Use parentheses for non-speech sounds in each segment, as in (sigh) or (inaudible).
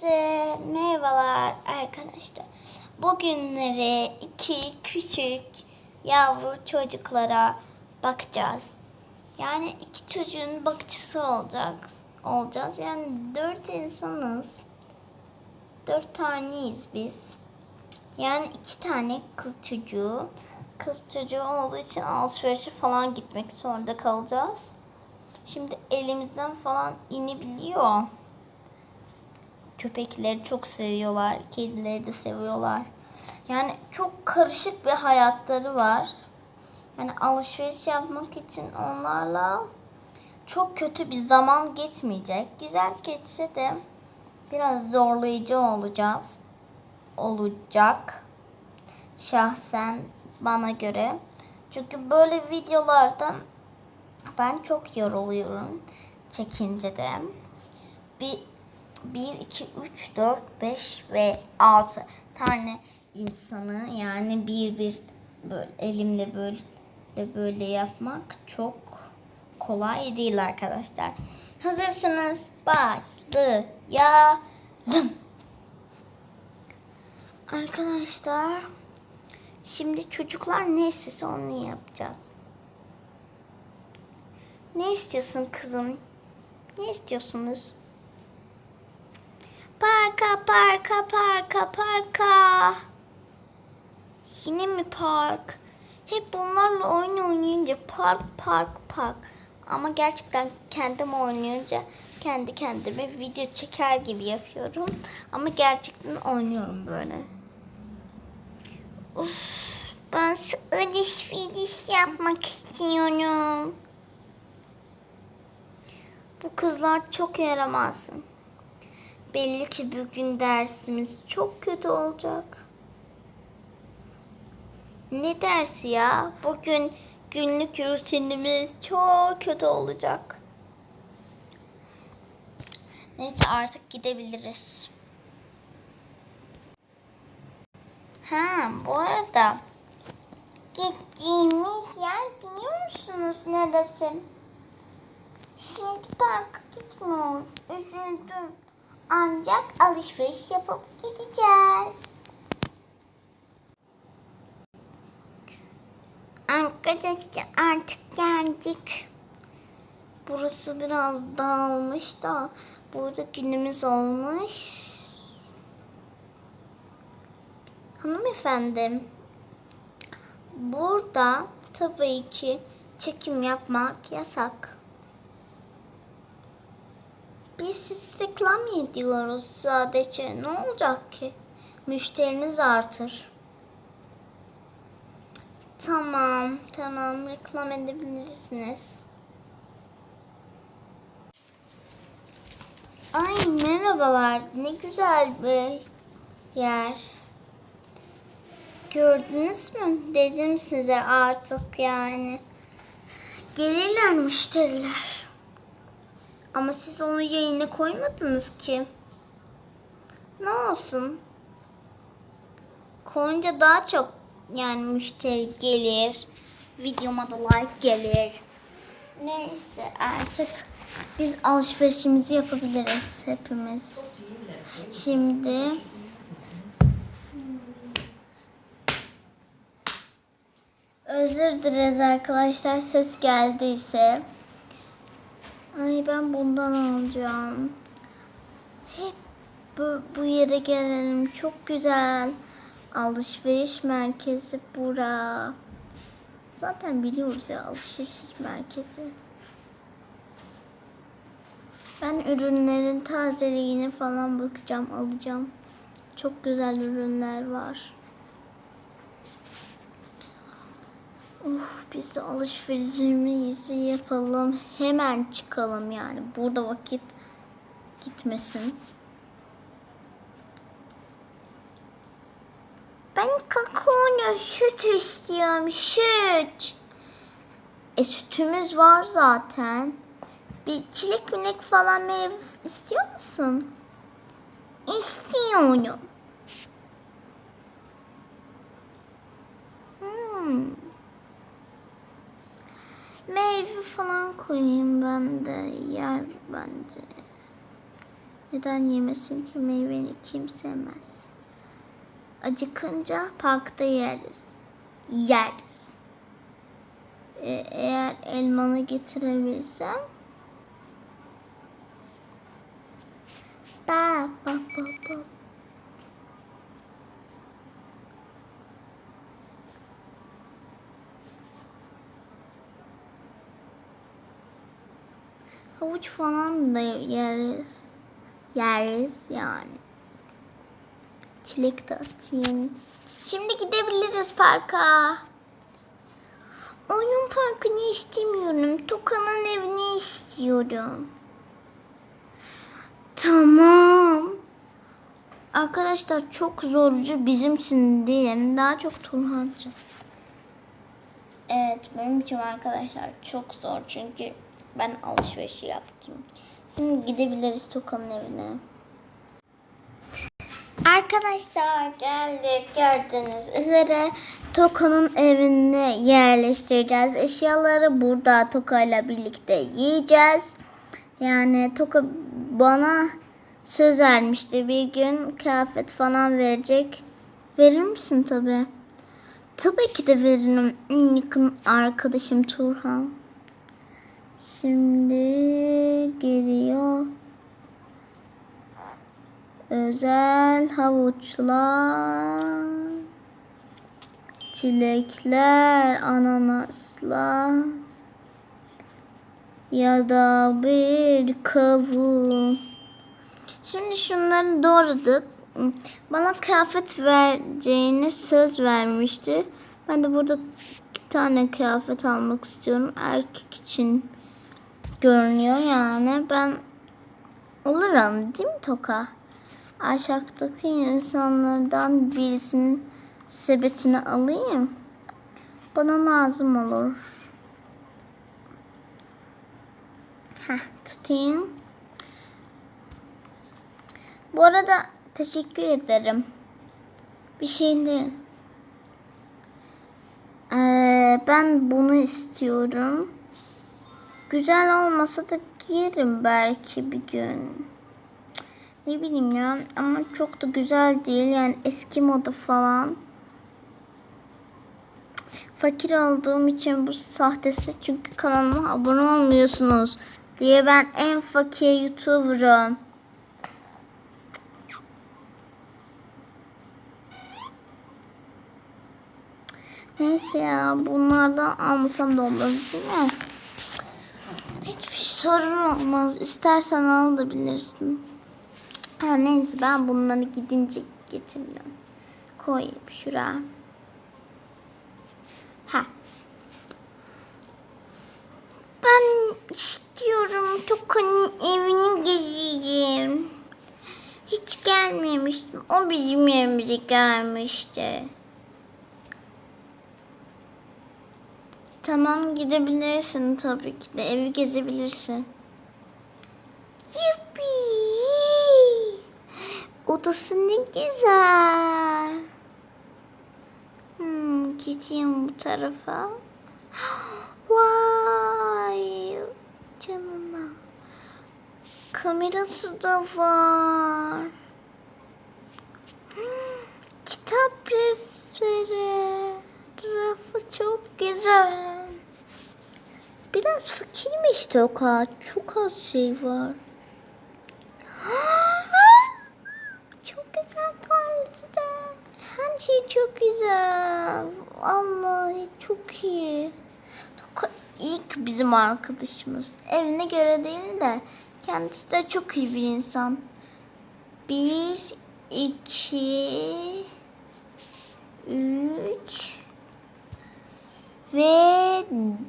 Hepinize merhabalar arkadaşlar. Bugünleri iki küçük yavru çocuklara bakacağız. Yani iki çocuğun bakıcısı olacak, olacağız. Yani dört insanız. Dört taneyiz biz. Yani iki tane kız çocuğu. Kız çocuğu olduğu için alışverişe falan gitmek zorunda kalacağız. Şimdi elimizden falan inebiliyor. Köpekleri çok seviyorlar. Kedileri de seviyorlar. Yani çok karışık bir hayatları var. Yani alışveriş yapmak için onlarla çok kötü bir zaman geçmeyecek. Güzel geçse de biraz zorlayıcı olacağız. Olacak. Şahsen bana göre. Çünkü böyle videolarda ben çok yoruluyorum çekince de. Bir 1, 2, 3, 4, 5 ve 6 tane insanı yani bir bir böyle elimle böyle böyle yapmak çok kolay değil arkadaşlar. Hazırsınız? Başlayalım. Arkadaşlar şimdi çocuklar ne istese onu yapacağız. Ne istiyorsun kızım? Ne istiyorsunuz? Parka parka parka parka. Yine mi park? Hep bunlarla oyun oynayınca park park park. Ama gerçekten kendim oynayınca kendi kendime video çeker gibi yapıyorum. Ama gerçekten oynuyorum böyle. Of, ben şu alışveriş yapmak istiyorum. Bu kızlar çok yaramaz. Belli ki bugün dersimiz çok kötü olacak. Ne dersi ya? Bugün günlük rutinimiz çok kötü olacak. Neyse artık gidebiliriz. Ha bu arada gittiğimiz yer biliyor musunuz neresi? Şimdi parka gitmiyoruz. Üzüldüm. Ancak alışveriş yapıp gideceğiz. Arkadaşlar artık geldik. Burası biraz dağılmış da burada günümüz olmuş. Hanımefendi, burada tabii ki çekim yapmak yasak. Biz siz reklam ediyoruz sadece. Ne olacak ki? Müşteriniz artır. Tamam, tamam. Reklam edebilirsiniz. Ay merhabalar. Ne güzel bir yer. Gördünüz mü? Dedim size artık yani. Gelirler müşteriler. Ama siz onu yayına koymadınız ki. Ne olsun? Koyunca daha çok yani müşteri gelir. Videoma da like gelir. Neyse artık biz alışverişimizi yapabiliriz hepimiz. Şimdi özür dileriz arkadaşlar ses geldiyse. Ay ben bundan alacağım. Hep bu, bu yere gelelim. Çok güzel. Alışveriş merkezi bura. Zaten biliyoruz ya alışveriş merkezi. Ben ürünlerin tazeliğine falan bakacağım, alacağım. Çok güzel ürünler var. Uf, biz alışverişimizi yapalım. Hemen çıkalım yani. Burada vakit gitmesin. Ben kakaolu süt istiyorum. Süt. E sütümüz var zaten. Bir çilek minek falan meyve istiyor musun? İstiyorum. Hmm. Meyve falan koyayım ben de yer bence. Neden yemesin ki meyveni kim sevmez? Acıkınca parkta yeriz. Yeriz. E, eğer elmanı getirebilsem Ba ba ba ba. Havuç falan da yeriz. Yeriz yani. Çilek de atayım. Şimdi gidebiliriz parka. Oyun parkını istemiyorum. Toka'nın evini istiyorum. Tamam. Arkadaşlar çok zorcu bizim için değil. Daha çok Turhan'cı. Evet benim için arkadaşlar çok zor çünkü ben alışverişi yaptım. Şimdi gidebiliriz Toka'nın evine. Arkadaşlar geldik gördüğünüz üzere Toka'nın evine yerleştireceğiz. Eşyaları burada Toka ile birlikte yiyeceğiz. Yani Toka bana söz vermişti bir gün kıyafet falan verecek. Verir misin tabi? Tabii ki de veririm. En yakın arkadaşım Turhan. Şimdi geliyor. Özel havuçlar, çilekler, ananaslar ya da bir kavun. Şimdi şunları doğradık. Bana kıyafet vereceğini söz vermişti. Ben de burada iki tane kıyafet almak istiyorum. Erkek için görünüyor yani. Ben olurum değil mi Toka? Aşağıdaki insanlardan birisinin sepetini alayım. Bana lazım olur. Heh, tutayım. Bu arada teşekkür ederim. Bir şey değil. Ee, ben bunu istiyorum. Güzel olmasa da giyerim belki bir gün. Ne bileyim ya ama çok da güzel değil yani eski moda falan. Fakir olduğum için bu sahtesi çünkü kanalıma abone olmuyorsunuz diye ben en fakir youtuber'ım. Neyse ya bunlardan almasam da olur değil mi? Sorun olmaz. İstersen alabilirsin. Ha neyse ben bunları gidince getiririm. Koyayım şuraya. Ha. Ben istiyorum Toka'nın evini gezeyim. Hiç gelmemiştim. O bizim yerimize gelmişti. Tamam gidebilirsin tabii ki de evi gezebilirsin. Yuppi! Odası ne güzel. Hmm, gideyim bu tarafa. (gasps) Vay canına. Kamerası da var. Hmm, kitap rafları. Rafı çok güzel. Biraz fakirmiş Toka. Çok az şey var. (gasps) Çok güzel de. Her şey çok güzel. Vallahi çok iyi. Toka ilk bizim arkadaşımız. Evine göre değil de kendisi de çok iyi bir insan. Bir, iki, üç ve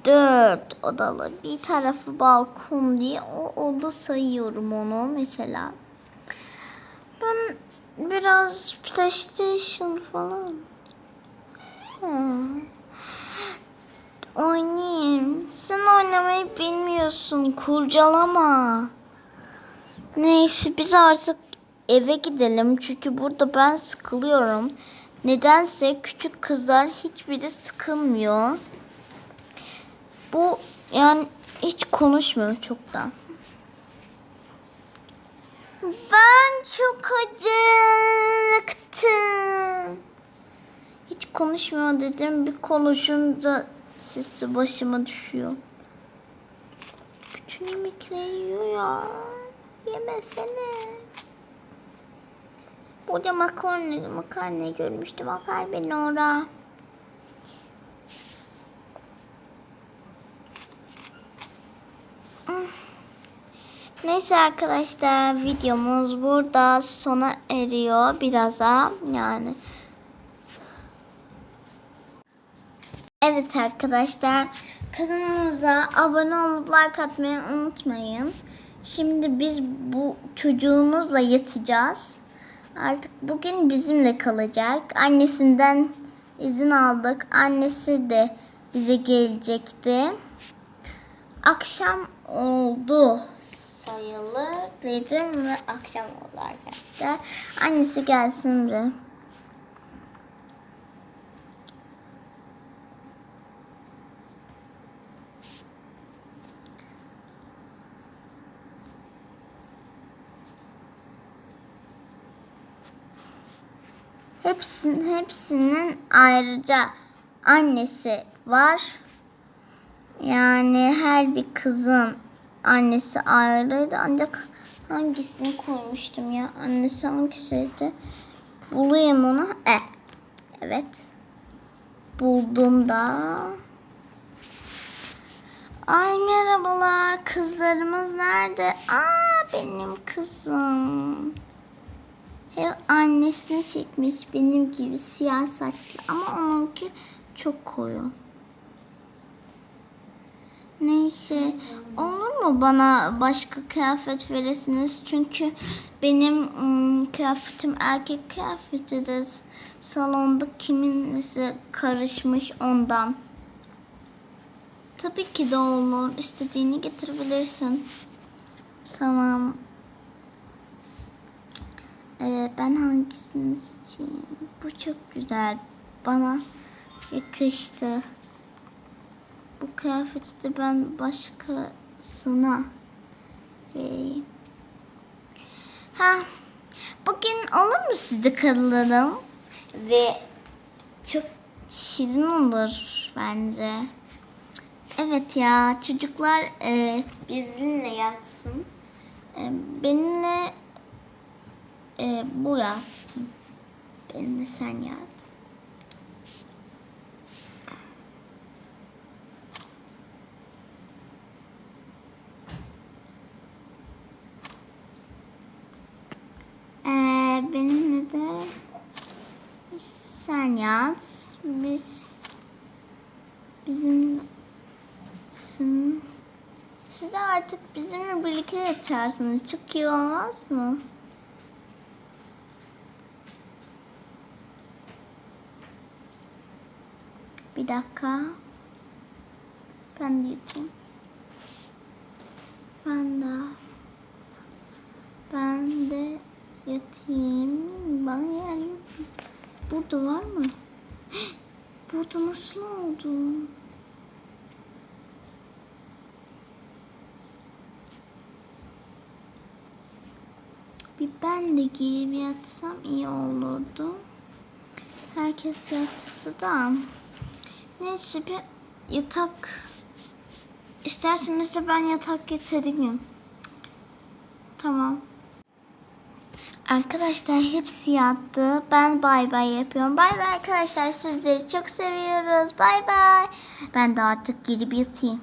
dört odalı. Bir tarafı balkon diye o oda sayıyorum onu mesela. Ben biraz PlayStation falan Hmm. oynayayım. Sen oynamayı bilmiyorsun. Kurcalama. Neyse biz artık eve gidelim. Çünkü burada ben sıkılıyorum. Nedense küçük kızlar hiçbiri sıkılmıyor. Bu yani hiç konuşmuyor çok da. Ben çok acıktım. Hiç konuşmuyor dedim. Bir konuşunca sesi başıma düşüyor. Bütün yemekleri yiyor ya. Yemesene. Burada makarna, makarna görmüştüm. Akar beni ora. Neyse arkadaşlar videomuz burada sona eriyor biraz'a yani. Evet arkadaşlar kanalımıza abone olup like atmayı unutmayın. Şimdi biz bu çocuğumuzla yatacağız. Artık bugün bizimle kalacak. Annesinden izin aldık. Annesi de bize gelecekti. Akşam oldu sayılır dedim ve akşam oldu arkadaşlar. Annesi gelsin bir. Hepsinin, hepsinin ayrıca annesi var. Yani her bir kızın annesi ayrıydı ancak hangisini koymuştum ya? Annesi hangisiydi? Bulayım onu. E. Evet. Buldum da. Ay merhabalar. Kızlarımız nerede? Aa benim kızım. Hep annesine çekmiş benim gibi siyah saçlı ama onunki çok koyu. Neyse olur mu bana başka kıyafet veresiniz? Çünkü benim ım, kıyafetim erkek kıyafeti de salonda kiminlisi karışmış ondan. Tabii ki de olur. İstediğini getirebilirsin. Tamam. Ee, ben hangisini seçeyim? Bu çok güzel. Bana yakıştı. Bu kıyafeti ben başkasına vereyim. Ha, bugün olur mu sizde kalalım? Ve çok şirin olur bence. Evet ya çocuklar e, bizimle yatsın. E, benimle e, bu yatsın. Benimle sen yat. Ee, benimle de sen yat. Biz bizim sizin- siz artık bizimle birlikte yatarsınız. Çok iyi olmaz mı? Bir dakika. Ben de yatayım. Ben de. Ben de yatayım. Bana yer? Burada var mı? (gasps) Burada nasıl oldu? Bir ben de girip yatsam iyi olurdu. Herkes yatsı da. Neyse bir yatak. İsterseniz de ben yatak getireyim. Tamam. Arkadaşlar hepsi yattı. Ben bay bay yapıyorum. Bay bay arkadaşlar. Sizleri çok seviyoruz. Bay bay. Ben de artık girip yatayım.